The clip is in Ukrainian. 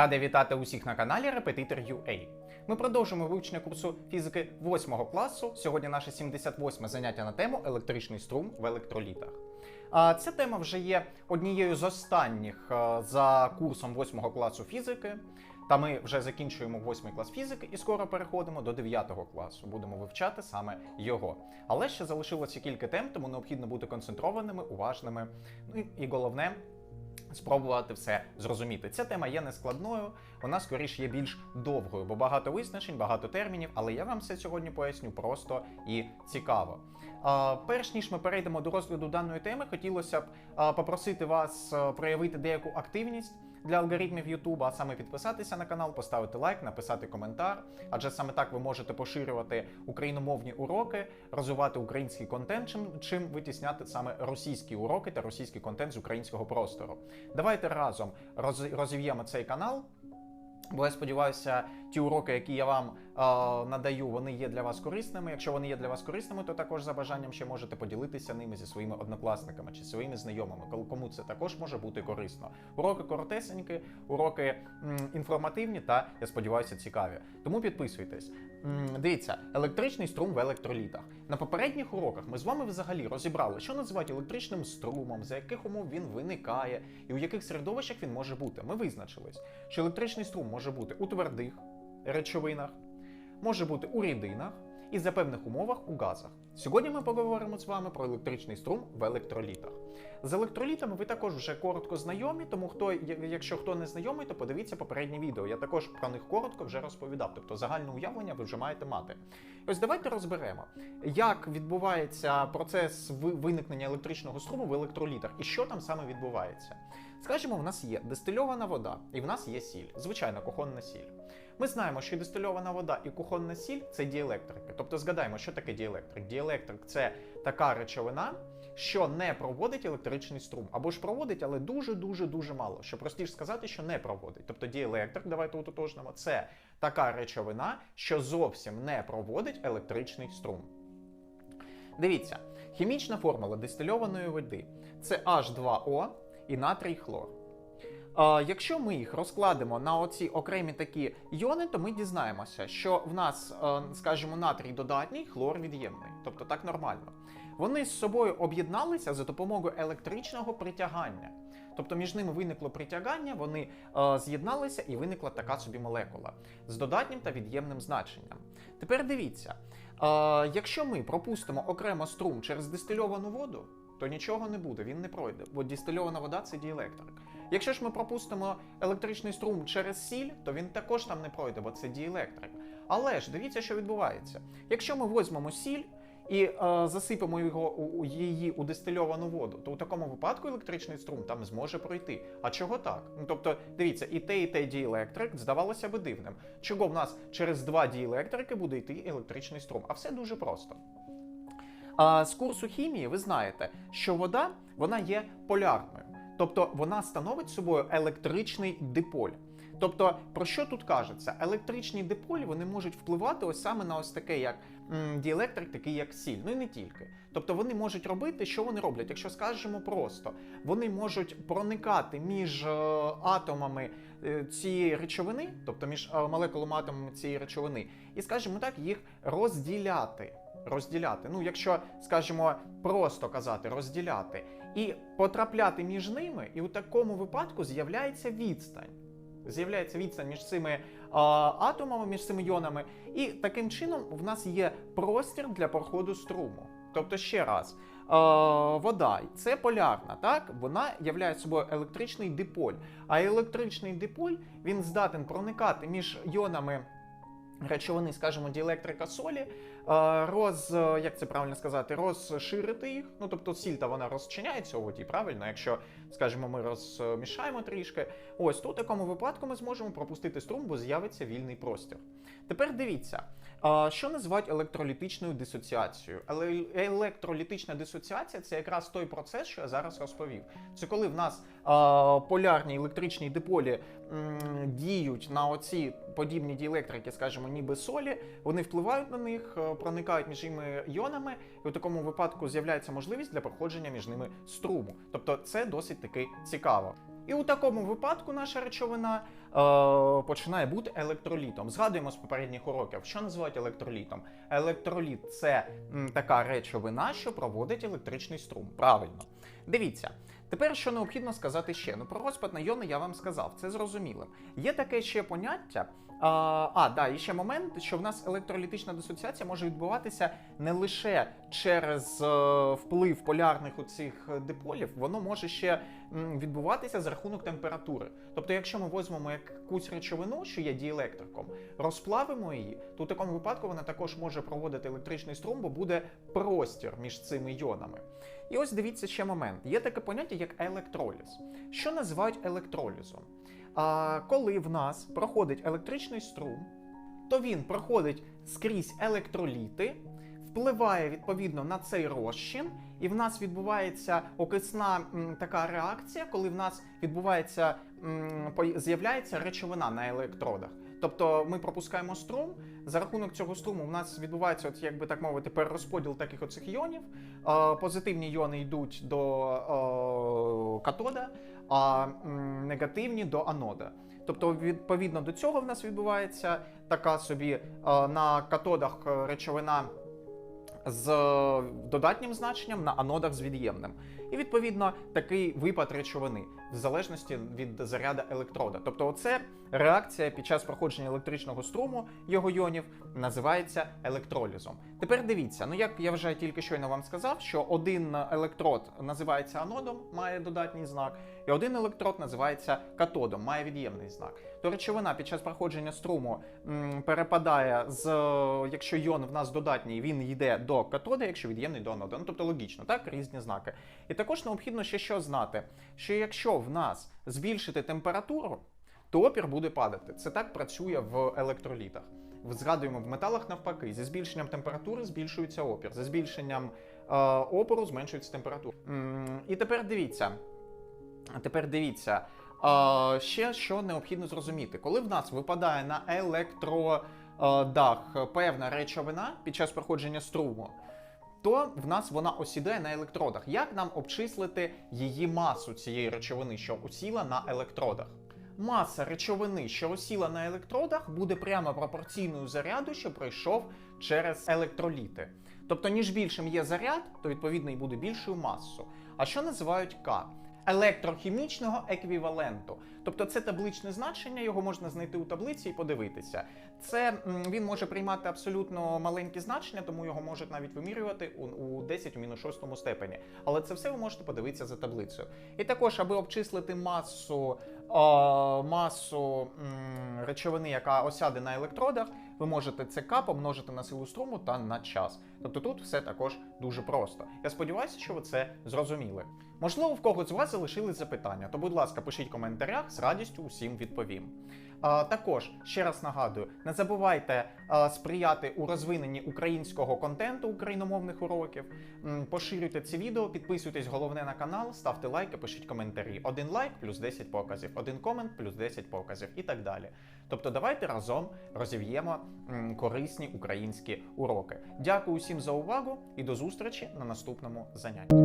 Радий вітати усіх на каналі Репетитор UA. Ми продовжуємо вивчення курсу фізики 8 класу. Сьогодні наше 78 заняття на тему електричний струм в електролітах. А Ця тема вже є однією з останніх за курсом 8 класу фізики. Та ми вже закінчуємо 8 клас фізики і скоро переходимо до 9 класу. Будемо вивчати саме його. Але ще залишилося кілька тем, тому необхідно бути концентрованими, уважними. Ну і головне спробувати все зрозуміти. Ця тема є нескладною, вона скоріш є більш довгою, бо багато визначень, багато термінів, але я вам все сьогодні поясню просто і цікаво. А, перш ніж ми перейдемо до розгляду даної теми, хотілося б а, попросити вас проявити деяку активність. Для алгоритмів YouTube, а саме підписатися на канал, поставити лайк, написати коментар, адже саме так ви можете поширювати україномовні уроки, розвивати український контент, чим, чим витісняти саме російські уроки та російський контент з українського простору. Давайте разом роз, цей канал. Бо я сподіваюся, ті уроки, які я вам е, надаю, вони є для вас корисними. Якщо вони є для вас корисними, то також за бажанням ще можете поділитися ними зі своїми однокласниками чи своїми знайомими. Кому це також може бути корисно. Уроки коротесенькі, уроки м, інформативні та я сподіваюся, цікаві. Тому підписуйтесь. М, Дивіться, електричний струм в електролітах. На попередніх уроках ми з вами взагалі розібрали, що називають електричним струмом, за яких умов він виникає і у яких середовищах він може бути. Ми визначились, що електричний струм може бути у твердих речовинах, може бути у рідинах і за певних умовах у газах. Сьогодні ми поговоримо з вами про електричний струм в електролітах. З електролітами ви також вже коротко знайомі, тому хто, якщо хто не знайомий, то подивіться попереднє відео. Я також про них коротко вже розповідав. Тобто загальне уявлення ви вже маєте мати. Ось давайте розберемо, як відбувається процес виникнення електричного струму в електролітах і що там саме відбувається. Скажімо, в нас є дистильована вода і в нас є сіль, звичайно, кухонна сіль. Ми знаємо, що і дистильована вода і кухонна сіль це діелектрики. Тобто згадаємо, що таке діелектрик. Діелектрик це така речовина, що не проводить електричний струм, або ж проводить, але дуже дуже мало. Що простіше сказати, що не проводить. Тобто діелектрик, давайте утотожнимо, це така речовина, що зовсім не проводить електричний струм. Дивіться, хімічна формула дистильованої води це H2O і натрій хлор. Якщо ми їх розкладемо на оці окремі такі йони, то ми дізнаємося, що в нас, е, скажімо, натрій додатній, хлор від'ємний. Тобто так нормально. Вони з собою об'єдналися за допомогою електричного притягання. Тобто між ними виникло притягання, вони е, з'єдналися і виникла така собі молекула з додатнім та від'ємним значенням. Тепер дивіться, е, якщо ми пропустимо окремо струм через дистильовану воду, то нічого не буде, він не пройде, бо дистильована вода це діелектрик. Якщо ж ми пропустимо електричний струм через сіль, то він також там не пройде, бо це діелектрик. Але ж дивіться, що відбувається. Якщо ми візьмемо сіль і е, засипемо його у, її у дистильовану воду, то у такому випадку електричний струм там зможе пройти. А чого так? Ну тобто, дивіться, і те, і те діелектрик здавалося би дивним. Чого в нас через два діелектрики буде йти електричний струм? А все дуже просто. З курсу хімії ви знаєте, що вода вона є полярною, тобто вона становить собою електричний диполь. Тобто, про що тут кажеться? Електричні диполі вони можуть впливати ось саме на ось таке, як м, діелектрик, такий як сіль. Ну і не тільки. Тобто вони можуть робити, що вони роблять. Якщо скажемо просто, вони можуть проникати між е, атомами е, цієї речовини, тобто між е, молекулами атомами цієї речовини, і, скажімо так, їх розділяти. Розділяти, ну якщо скажімо, просто казати, розділяти і потрапляти між ними, і у такому випадку з'являється відстань. З'являється відстань між цими е, атомами, між цими йонами, і таким чином в нас є простір для проходу струму. Тобто, ще раз, е, вода це полярна, так? Вона являє собою електричний диполь. А електричний диполь він здатен проникати між йонами речовини, скажімо, діелектрика солі, е, роз, е, як це правильно сказати, розширити їх. Ну тобто сіль та вона розчиняється у воді, правильно? Якщо, скажімо, ми розмішаємо трішки, ось тут такому випадку ми зможемо пропустити струм, бо з'явиться вільний простір. Тепер дивіться, що називають електролітичною дисоціацією. Але електролітична дисоціація це якраз той процес, що я зараз розповів. Це коли в нас полярні електричні диполі діють на оці подібні діелектрики, скажімо, ніби солі, вони впливають на них, е, проникають між ними іонами, і у такому випадку з'являється можливість для проходження між ними струму. Тобто це досить таки цікаво. І у такому випадку наша речовина е, починає бути електролітом. Згадуємо з попередніх уроків, що називають електролітом. Електроліт це м, така речовина, що проводить електричний струм. Правильно. Дивіться. Тепер що необхідно сказати ще? Ну про розпад на йони я вам сказав, це зрозуміло. Є таке ще поняття. А, да, і ще момент, що в нас електролітична дисоціація може відбуватися не лише через е, вплив полярних оцих диполів, воно може ще відбуватися за рахунок температури. Тобто, якщо ми візьмемо якусь речовину, що є діелектриком, розплавимо її, то у такому випадку вона також може проводити електричний струм, бо буде простір між цими йонами. І ось дивіться ще момент: є таке поняття, як електроліз. Що називають електролізом? А коли в нас проходить електричний струм, то він проходить скрізь електроліти, впливає відповідно на цей розчин, і в нас відбувається окисна м, така реакція, коли в нас відбувається з'являється речовина на електродах. Тобто ми пропускаємо струм. За рахунок цього струму в нас відбувається, от, як би так мовити, перерозподіл таких оцих іонів. Е, позитивні іони йдуть до е, катода, а негативні до анода. Тобто, відповідно до цього в нас відбувається така собі на катодах е, речовина з е, додатнім значенням, на анодах з від'ємним. І відповідно такий випад речовини в залежності від заряду електрода. Тобто, оце реакція під час проходження електричного струму його йонів називається електролізом. Тепер дивіться, ну як я вже тільки щойно вам сказав, що один електрод називається анодом, має додатній знак, і один електрод називається катодом, має від'ємний знак. То речовина під час проходження струму м, перепадає з якщо йон в нас додатній, він йде до катода, якщо від'ємний до анода. Ну тобто логічно, так різні знаки. І також необхідно ще що знати: що якщо в нас збільшити температуру, то опір буде падати. Це так працює в електролітах. Згадуємо в металах навпаки, зі збільшенням температури збільшується опір, зі збільшенням е, опору зменшується температура. І тепер дивіться. Тепер дивіться. е, Ще що необхідно зрозуміти, коли в нас випадає на електродах певна речовина під час проходження струму, то в нас вона осідає на електродах. Як нам обчислити її масу цієї речовини, що осіла на електродах? Маса речовини, що осіла на електродах, буде прямо пропорційною заряду, що пройшов через електроліти. Тобто, ніж більшим є заряд, то відповідно і буде більшою масою. А що називають К? Електрохімічного еквіваленту. Тобто це табличне значення, його можна знайти у таблиці і подивитися. Це він може приймати абсолютно маленькі значення, тому його можуть навіть вимірювати у, у 10 у мінус 6 степені. Але це все ви можете подивитися за таблицею. І також, аби обчислити масу, масу речовини, яка осяде на електродах, ви можете ЦК помножити на силу струму та на час. Тобто тут все також дуже просто. Я сподіваюся, що ви це зрозуміли. Можливо, в когось з вас залишились запитання, то, будь ласка, пишіть в коментарях, з радістю усім відповім. А, також ще раз нагадую: не забувайте сприяти у розвиненні українського контенту україномовних уроків. Поширюйте ці відео, підписуйтесь головне на канал, ставте лайки, пишіть коментарі. Один лайк плюс 10 показів, один комент плюс 10 показів і так далі. Тобто, давайте разом розів'ємо корисні українські уроки. Дякую всім за увагу і до зустрічі на наступному занятті.